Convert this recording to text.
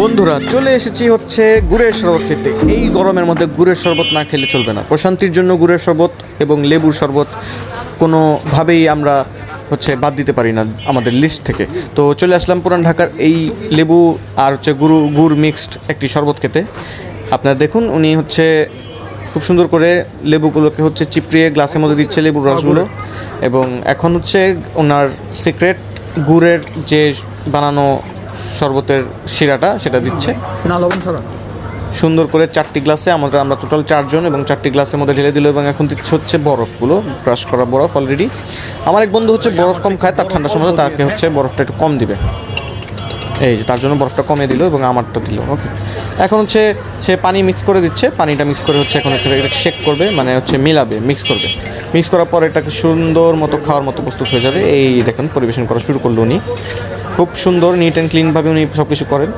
বন্ধুরা চলে এসেছি হচ্ছে গুড়ের শরবত খেতে। এই গরমের মধ্যে গুড়ের শরবত না খেলে চলবে না। প্রশান্তির জন্য গুড়ের শরবত এবং লেবুর শরবত কোনোভাবেই আমরা হচ্ছে বাদ দিতে পারি না আমাদের লিস্ট থেকে। তো চলে আসলাম পুরান ঢাকার এই লেবু আর হচ্ছে গুরু গুড় মিক্সড একটি শরবত খেতে। আপনারা দেখুন উনি হচ্ছে খুব সুন্দর করে লেবুগুলোকে হচ্ছে চিপড়িয়ে গ্লাসের মধ্যে দিচ্ছে লেবুর রসগুলো। এবং এখন হচ্ছে ওনার সিক্রেট গুড়ের যে বানানো শরবতের শিরাটা সেটা দিচ্ছে। না লবণ ছাড়া। সুন্দর করে চারটি গ্লাসে আমাদের আমরা টোটাল চারজন এবং চারটি গ্লাসের মধ্যে ঢেলে দিল এবং এখন দিচ্ছে হচ্ছে বরফগুলো ব্রাশ করা বরফ অলরেডি আমার এক বন্ধু হচ্ছে বরফ কম খায় তার ঠান্ডার সময় তাকে হচ্ছে বরফটা একটু কম দিবে। এই যে তার জন্য বরফটা কমিয়ে দিল এবং আমারটা দিল ওকে এখন হচ্ছে সে পানি মিক্স করে দিচ্ছে পানিটা মিক্স করে হচ্ছে এখন একটা শেক করবে মানে হচ্ছে মিলাবে মিক্স করবে। মিক্স করার পর এটাকে সুন্দর মতো খাওয়ার মতো প্রস্তুত হয়ে যাবে। এই দেখেন পরিবেশন করা শুরু করল উনি। খুব সুন্দর নিট অ্যান্ড ক্লিনভাবে উনি সব কিছু করেন।